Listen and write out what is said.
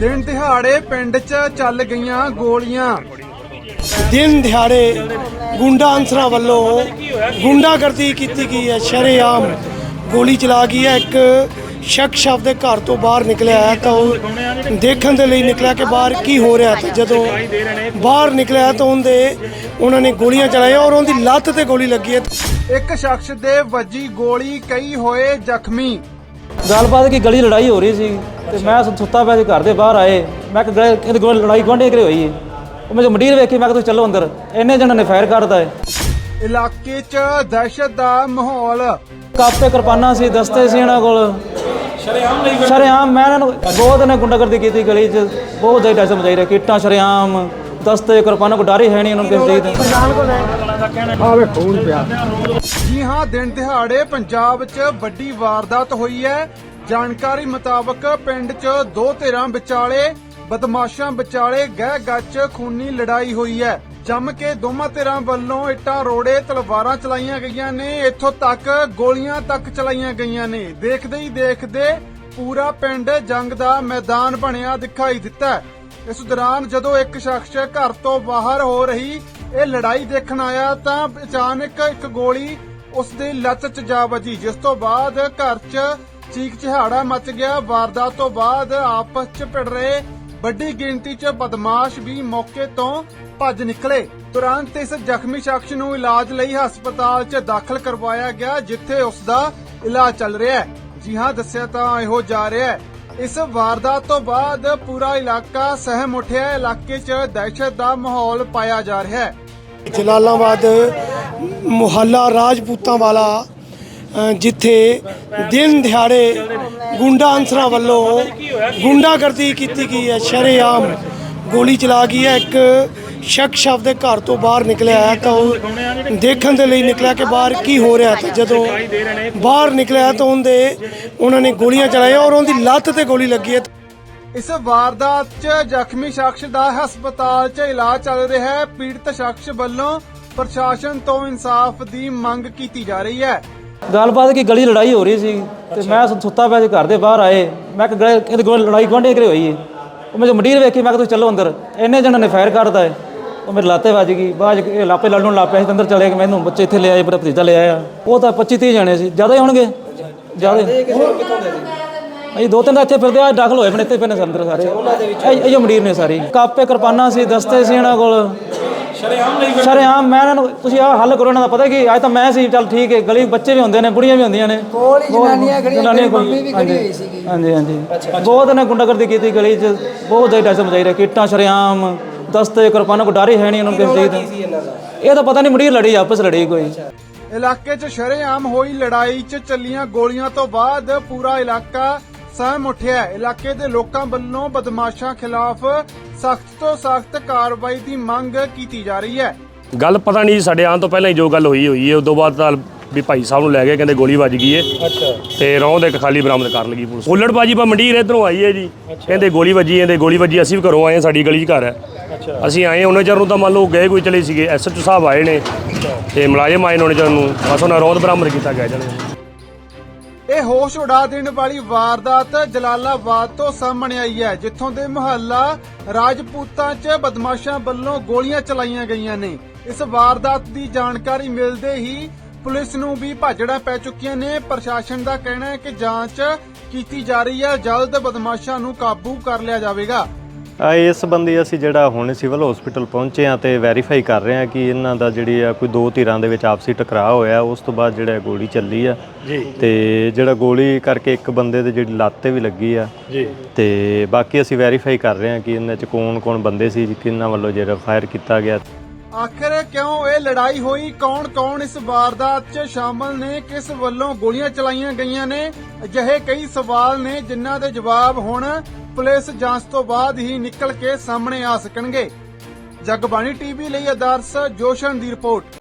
ਦਿਨ ਦਿਹਾੜੇ ਪਿੰਡ 'ਚ ਚੱਲ ਗਈਆਂ ਗੋਲੀਆਂ। ਦਿਨ ਦਿਹਾੜੇ ਗੁੰਡਾ ਅਨਸਰਾਂ ਵੱਲੋਂ ਗੁੰਡਾਗਰਦੀ ਕੀਤੀ ਗਈ ਹੈ ਸ਼ਰੇਆਮ ਗੋਲੀ ਚਲਾ ਗਈ ਹੈ। ਇੱਕ ਸ਼ਖਸ ਆਪਦੇ ਘਰ ਤੋਂ ਬਾਹਰ ਨਿਕਲਿਆ ਹੈ ਤਾਂ ਉਹ ਦੇਖਣ ਦੇ ਲਈ ਨਿਕਲਿਆ ਕਿ ਬਾਹਰ ਕੀ ਹੋ ਰਿਹਾ ਤੇ ਜਦੋਂ ਬਾਹਰ ਨਿਕਲਿਆ ਤਾਂ ਉਹਦੇ ਉਹਨਾਂ ਨੇ ਗੋਲੀਆਂ ਚਲਾਈਆਂ ਔਰ ਉਹਦੀ ਲੱਤ ਤੇ ਗੋਲੀ ਲੱਗੀ ਹੈ। ਇੱਕ ਸ਼ਖਸ ਦੇ ਵੱਜੀ ਗੋਲੀ ਕਈ ਹੋਏ ਜ਼ਖਮੀ। ਗੱਲਬਾਤ ਕੀ ਗਲੀ ਲੜਾਈ ਹੋ ਰਹੀ ਸੀ ਤੇ ਮੈਂ ਸੁੱਤਾ ਪਿਆ ਸੀ ਘਰ ਦੇ ਬਾਹਰ ਆਏ। ਮੈਂ ਕਿ ਗਲੀ- ਕੋਲ ਲੜਾਈ ਗੁਆਂਢੀ ਕਰੇ ਹੋਈ ਹੈ ਉਹ ਮੈਂ ਮੰਡੀਰ ਵੇਖੀ ਮੈਂ ਕਿ ਤੁਸੀਂ ਚੱਲੋ ਅੰਦਰ। ਇੰਨੇ ਜਣਾਂ ਨੇ ਫਾਇਰ ਕਰਦਾ ਹੈ ਇਲਾਕੇ 'ਚ ਦਹਿਸ਼ਤ ਦਾ ਮਾਹੌਲ। ਕਾਪੇ ਕਿਰਪਾਨਾਂ ਸੀ ਦਸਤੇ ਸੀ ਇਹਨਾਂ ਕੋਲ। ਸ਼ਰੇਆਮ ਸ਼ਰੇਆਮ ਮੈਂ ਇਹਨਾਂ ਨੂੰ ਬਹੁਤ ਨੇ ਗੁੰਡਾਗਰਦੀ ਕੀਤੀ ਗਲੀ 'ਚ। ਬਹੁਤ ਜ਼ਿਆਦਾ ਡਰ ਮਚਾਈ ਰਿਹਾ ਕਿੱਟਾਂ ਸ਼ਰੇਆਮ। ਦਸਤੇ ਕਿਰਪਾਨਾਂ ਕੋ ਡਰ ਹੀ ਹੈ ਨਹੀਂ ਉਹਨਾਂ ਨੂੰ ਕਿਸੇ ਚੀਜ਼ ਦਾ। ਜੀ ਹਾਂ, ਦਿਨ ਦਿਹਾੜੇ ਪੰਜਾਬ 'ਚ ਵੱਡੀ ਵਾਰਦਾਤ ਹੋਈ ਹੈ। ਜਾਣਕਾਰੀ ਮੁਤਾਬਕ ਪਿੰਡ 'ਚ ਦੋ ਧਿਰਾਂ ਵਿਚਾਲੇ, ਬਦਮਾਸ਼ਾਂ ਵਿਚਾਲੇ ਗਹਿ ਗੱਚ ਖੂਨੀ ਲੜਾਈ ਹੋਈ ਹੈ। ਜੰਮ ਕੇ ਦੋਵਾਂ ਧਿਰਾਂ ਵੱਲੋਂ ਇੱਟਾਂ, ਰੋੜੇ, ਤਲਵਾਰਾਂ ਚਲਾਈਆਂ ਗਈਆਂ ਨੇ। ਇੱਥੋਂ ਤੱਕ ਗੋਲੀਆਂ ਤੱਕ ਚਲਾਈਆਂ ਗਈਆਂ ਨੇ। ਦੇਖਦੇ ਹੀ ਦੇਖਦੇ ਪੂਰਾ ਪਿੰਡ ਜੰਗ ਦਾ ਮੈਦਾਨ ਬਣਿਆ ਦਿਖਾਈ ਦਿੱਤਾ ਇਸ ਦੌਰਾਨ ਜਦੋਂ ਇੱਕ ਸ਼ਖਸ ਘਰ ਤੋਂ ਬਾਹਰ ਹੋ ਰਹੀ ਇਹ ਲੜਾਈ ਦੇਖਣ ਆਇਆ ਤਾਂ ਅਚਾਨਕ ਇੱਕ ਗੋਲੀ ਉਸ ਦੀ ਲੱਤ 'ਚ ਜਾ ਵੱਜੀ, ਜਿਸ ਤੋਂ ਬਾਅਦ ਘਰ 'ਚ ਚੀਕ ਚਿਹਾੜਾ ਮਚ ਗਿਆ। ਵਾਰਦਾਤ ਤੋਂ ਬਾਅਦ ਆਪਸ 'ਚ ਭਿੜ ਰਹੇ ਵੱਡੀ ਗਿਣਤੀ 'ਚ ਬਦਮਾਸ਼ ਵੀ ਮੌਕੇ ਤੋਂ ਭੱਜ ਨਿਕਲੇ। ਤੁਰੰਤ ਇਸ ਜ਼ਖਮੀ ਸ਼ਖਸ ਨੂੰ ਇਲਾਜ ਲਈ ਹਸਪਤਾਲ 'ਚ ਦਾਖਲ ਕਰਵਾਇਆ ਗਿਆ, ਜਿੱਥੇ ਉਸ ਦਾ ਇਲਾਜ ਚੱਲ ਰਿਹਾ ਹੈ। ਜੀ ਹਾਂ, ਦੱਸਿਆ ਤਾਂ ਇਹੋ ਜਾ ਰਿਹਾ ਹੈ। ਇਸ ਵਾਰਦਾਤ ਤੋਂ ਬਾਅਦ ਪੂਰਾ ਇਲਾਕਾ ਸਹਿਮ ਉੱਠਿਆ ਹੈ। ਇਲਾਕੇ 'ਚ ਦਹਿਸ਼ਤ ਦਾ ਮਾਹੌਲ ਪਾਇਆ ਜਾ ਰਿਹਾ ਹੈ। ਜਲਾਲਾਬਾਦ ਮੁਹੱਲਾ ਰਾਜਪੂਤਾਂ ਵਾਲਾ ਅ, ਜਿੱਥੇ ਦਿਨ ਦਿਹਾੜੇ ਗੁੰਡਾ ਅਨਸਰਾਂ ਵੱਲੋਂ ਗੁੰਡਾਗਰਦੀ ਕੀਤੀ ਗਈ ਹੈ। ਸ਼ਰੇਆਮ ਗੋਲੀ ਚਲਾ ਗਈ ਹੈ। ਇੱਕ ਸ਼ਖਸ ਆਪਦੇ ਘਰ ਤੋਂ ਬਾਹਰ ਨਿਕਲਿਆ ਹੈ ਤਾਂ ਉਹ ਦੇਖਣ ਦੇ ਲਈ ਨਿਕਲਿਆ ਕਿ ਬਾਹਰ ਕੀ ਹੋ ਰਿਹਾ ਤੇ ਜਦੋਂ ਬਾਹਰ ਨਿਕਲਿਆ ਤਾਂ ਉਹਦੇ ਉਹਨਾਂ ਨੇ ਗੋਲੀਆਂ ਚਲਾਈਆਂ ਔਰ ਉਹਦੀ ਲੱਤ ਤੇ ਗੋਲੀ ਲੱਗੀ ਹੈ। ਇਸ ਵਾਰਦਾਤ 'ਚ ਜ਼ਖਮੀ ਸ਼ਖਸ ਦਾ ਹਸਪਤਾਲ 'ਚ ਇਲਾਜ ਚੱਲ ਰਿਹਾ ਹੈ। ਪੀੜਤ ਸ਼ਖਸ ਵੱਲੋਂ ਪ੍ਰਸ਼ਾਸਨ ਤੋਂ ਇਨਸਾਫ ਦੀ ਮੰਗ ਕੀਤੀ ਜਾ ਰਹੀ ਹੈ। ਗੱਲਬਾਤ ਕੀ ਗਲੀ ਲੜਾਈ ਹੋ ਰਹੀ ਸੀ ਤੇ ਮੈਂ ਸੁੱਤਾ ਪਿਆ ਸੀ ਘਰ ਦੇ ਬਾਹਰ ਆਏ। ਮੈਂ ਕਿ ਗਲੀ- ਇਹਦੇ ਕੋਲ ਲੜਾਈ ਗੁਆਂਢੀ ਕਰੇ ਹੋਈ ਹੈ ਉਹ ਮੈਂ ਮੰਡੀਰ ਵੇਖੀ ਮੈਂ ਕਿ ਤੁਸੀਂ ਚੱਲੋ ਅੰਦਰ। ਇੰਨੇ ਜਣਾਂ ਨੇ ਫਾਇਰ ਕਰਦਾ ਹੈ ਉਹ ਮੇਰੇ ਲਾਤੇ ਵੱਜ ਗਈ। ਇਹ ਲਾਪੇ ਲੜਨ ਲੱਗ ਪਿਆ ਸੀ ਅੰਦਰ ਚਲੇ ਗਏ। ਮੈਨੂੰ ਬੱਚੇ ਇੱਥੇ ਲੈ ਆਏ ਮੇਰਾ ਭਤੀਜਾ ਲੈ ਆਇਆ। ਉਹ ਤਾਂ 25 30 ਜਣੇ ਸੀ। ਜ਼ਿਆਦਾ ਹੀ ਹੋਣਗੇ? ਜ਼ਿਆਦਾ ਅਈ ਦੋ ਤਿੰਨ ਇੱਥੇ ਫਿਰਦੇ ਆ ਦਾਖਲ ਹੋਏ ਆਪਣੇ ਇੱਥੇ ਪੈਨੇ ਅੰਦਰ ਸਾਰੇ। ਇਹ ਇਹ ਮੰਡੀਰ ਨੇ ਸਾਰੇ। ਕਾਪੇ ਕਿਰਪਾਨਾਂ ਸੀ ਦਸਤੇ ਸੀ ਇਹਨਾਂ ਕੋਲ। ਸ਼ਰੇਆਮ ਮੈਂ ਇਹਨਾਂ ਨੂੰ ਤੁਸੀਂ ਆਹ ਹੱਲ ਕਰੋ ਇਹਨਾਂ ਦਾ ਪਤਾ ਕੀ? ਅੱਜ ਤਾਂ ਮੈਂ ਸੀ ਚੱਲ ਠੀਕ ਹੈ ਗਲੀ ਬੱਚੇ ਵੀ ਹੁੰਦੇ ਨੇ ਬੁੜੀਆਂ ਵੀ ਹੁੰਦੀਆਂ ਨੇ। ਕੋਲ ਹੀ ਜਨਾਨੀਆਂ ਖੜੀਆਂ, ਮੰਮੀ ਵੀ ਖੜੀ ਹੋਈ ਸੀਗੀ। ਹਾਂਜੀ ਹਾਂਜੀ। ਬਹੁਤ ਨੇ ਗੁੰਡਾਗਰਦੀ ਕੀਤੀ ਗਲੀ 'ਚ। ਬਹੁਤ ਜ਼ਿਆਦਾ ਮਚਾਈ ਰਿਹਾ ਕਿੱਟਾਂ ਸ਼ਰੇਆਮ। ਦਸਤੇ ਕਿਰਪਾਨਾਂ ਕੋ ਡਰ ਹੀ ਨਹੀਂ ਉਹਨਾਂ ਨੂੰ ਕਿਸੇ ਚੀਜ਼ ਦਾ? ਇਹ ਤਾਂ ਪਤਾ ਨਹੀਂ ਮੁੜੀ ਲੜੀ ਆਪਸ ਲੜੀ ਕੋਈ। ਇਲਾਕੇ 'ਚ ਸ਼ਰੇਆਮ ਹੋਈ ਲੜਾਈ 'ਚ ਚੱਲੀਆਂ ਗੋਲੀਆਂ ਤੋਂ ਬਾਅਦ ਪੂਰਾ ਇਲਾਕਾ ਸਹਿਮ ਉੱਠਿਆ ਹੈ। ਇਲਾਕੇ ਦੇ ਲੋਕਾਂ ਵੱਲੋਂ ਬਦਮਾਸ਼ਾਂ ਖਿਲਾਫ ਸਖਤ ਤੋਂ ਸਖਤ ਕਾਰਵਾਈ ਦੀ ਮੰਗ ਕੀਤੀ ਜਾ ਰਹੀ ਹੈ। ਗੱਲ ਪਤਾ ਨਹੀਂ ਸਾਡੇ ਆਉਣ ਤੋਂ ਪਹਿਲਾਂ ਹੀ ਜੋ ਗੱਲ ਹੋਈ ਹੋਈ ਹੈ। ਉਦੋਂ ਬਾਅਦ ਤਾਂ ਵੀ ਭਾਈ ਸਾਹਿਬ ਨੂੰ ਲੈ ਗਏ ਕਹਿੰਦੇ ਗੋਲੀ ਵੱਜ ਗਈ ਏ। ਅੱਛਾ। ਤੇ ਰੌਂ ਦੇ ਇੱਕ ਖਾਲੀ ਬਰਾਮਦ ਕਰ ਲਗੀ ਪੁਲਿਸ। ਹੁੱਲੜਬਾਜੀ ਪਾ ਮੰਡੀਰ ਇਧਰੋਂ ਆਈ ਹੈ ਜੀ। ਕਹਿੰਦੇ ਗੋਲੀ ਵੱਜੀ ਇਹਦੇ ਗੋਲੀ ਵੱਜੀ ਅਸੀਂ ਵੀ ਘਰੋਂ ਆਏ ਹਾਂ, ਸਾਡੀ ਗਲੀ 'ਚ ਘਰ ਹੈ। ਅਸੀਂ ਆਏ ਉਹਨਾਂ ਚਿਰ ਨੂੰ ਤਾਂ ਮੰਨ ਲਓ ਗਏ ਕੋਈ ਚਲੇ ਸੀਗੇ ਐਸਐਚਓ ਸਾਹਿਬ ਆਏ ਨੇ। ਤੇ ਮੁਲਾਜ਼ਮ ਆਏ ਨੇ ਉਹਨਾਂ ਚਿਰ ਨੂੰ। ਬਸ ਉਹਨਾਂ ਰੌਂਦ ਬਰਾਮਦ ਕੀਤਾ ਗਿਆ ਜਣੇ। ਇਹ ਹੋਸ਼ ਉਡਾ ਦੇਣ ਵਾਲੀ ਵਾਰਦਾਤ ਜਲਾਲਾਬਾਦ ਤੋਂ ਸਾਹਮਣੇ ਆਈ ਹੈ ਜਿੱਥੋਂ ਦੇ ਮੁਹੱਲਾ ਰਾਜਪੂਤਾਂ 'ਚ ਬਦਮਾਸ਼ਾਂ ਵੱਲੋਂ ਗੋਲੀਆਂ ਚਲਾਈਆਂ ਗਈਆਂ ਨੇ। ਇਸ ਵਾਰਦਾਤ ਦੀ ਜਾਣਕਾਰੀ ਮਿਲਦੇ ਹੀ ਪੁਲਿਸ ਨੂੰ ਵੀ ਭਾਜੜਾਂ ਪੈ ਚੁੱਕੀਆਂ ਨੇ। ਪ੍ਰਸ਼ਾਸਨ ਦਾ ਕਹਿਣਾ ਹੈ ਕਿ ਜਾਂਚ ਕੀਤੀ ਜਾ ਰਹੀ ਹੈ। ਜਲਦ ਬਦਮਾਸ਼ਾਂ ਨੂੰ ਕਾਬੂ ਕਰ ਲਿਆ ਜਾਵੇਗਾ। ਆ ਇਸ ਸੰਬੰਧੀ ਅਸੀਂ ਜਿਹੜਾ ਹੁਣ ਸਿਵਲ ਹਸਪੀਟਲ ਪਹੁੰਚੇ ਆ ਤੇ ਵੈਰੀਫਾਈ ਕਰ ਰਹੇ ਆ ਕਿ ਇਹਨਾਂ ਦਾ ਜਿਹੜੀ ਆ ਕੋਈ ਦੋ ਧਿਰਾਂ ਦੇ ਵਿੱਚ ਆਪਸੀ ਟਕਰਾਅ ਹੋਇਆ ਉਸ ਤੋਂ ਬਾਅਦ ਜਿਹੜਾ ਗੋਲੀ ਚੱਲੀ ਆ। ਜੀ। ਤੇ ਜਿਹੜਾ ਗੋਲੀ ਕਰਕੇ ਇੱਕ ਬੰਦੇ ਦੇ ਜਿਹੜੀ ਲੱਤ ਤੇ ਵੀ ਲੱਗੀ ਆ। ਜੀ। ਤੇ ਬਾਕੀ ਅਸੀਂ ਵੈਰੀਫਾਈ ਕਰ ਰਹੇ ਆ ਕਿ ਇਹਨਾਂ ਚ ਕੌਣ-ਕੌਣ ਬੰਦੇ ਸੀ ਕਿਹਨਾਂ ਵੱਲੋਂ ਜਿਹੜਾ ਫਾਇਰ ਕੀਤਾ ਗਿਆ। ਆਖਿਰ ਕਿਉਂ ਇਹ ਲੜਾਈ ਹੋਈ? ਕੌਣ-ਕੌਣ ਇਸ ਵਾਰਦਾਤ 'ਚ ਸ਼ਾਮਲ ਨੇ? ਕਿਸ ਵੱਲੋਂ ਗੋਲੀਆਂ ਚਲਾਈਆਂ ਗਈਆਂ ਨੇ? ਅਜਿਹੇ ਕਈ ਸਵਾਲ ਨੇ ਜਿਨ੍ਹਾਂ ਦੇ ਜਵਾਬ ਹੁਣ ਪੁਲਿਸ ਜਾਂਚ ਤੋਂ ਬਾਅਦ ਹੀ ਨਿਕਲ ਕੇ ਸਾਹਮਣੇ ਆ ਸਕਣਗੇ। ਜਗਬਾਣੀ ਟੀਵੀ ਲਈ ਆਦਰਸ਼ ਜੋਸ਼ਨ ਦੀ ਰਿਪੋਰਟ।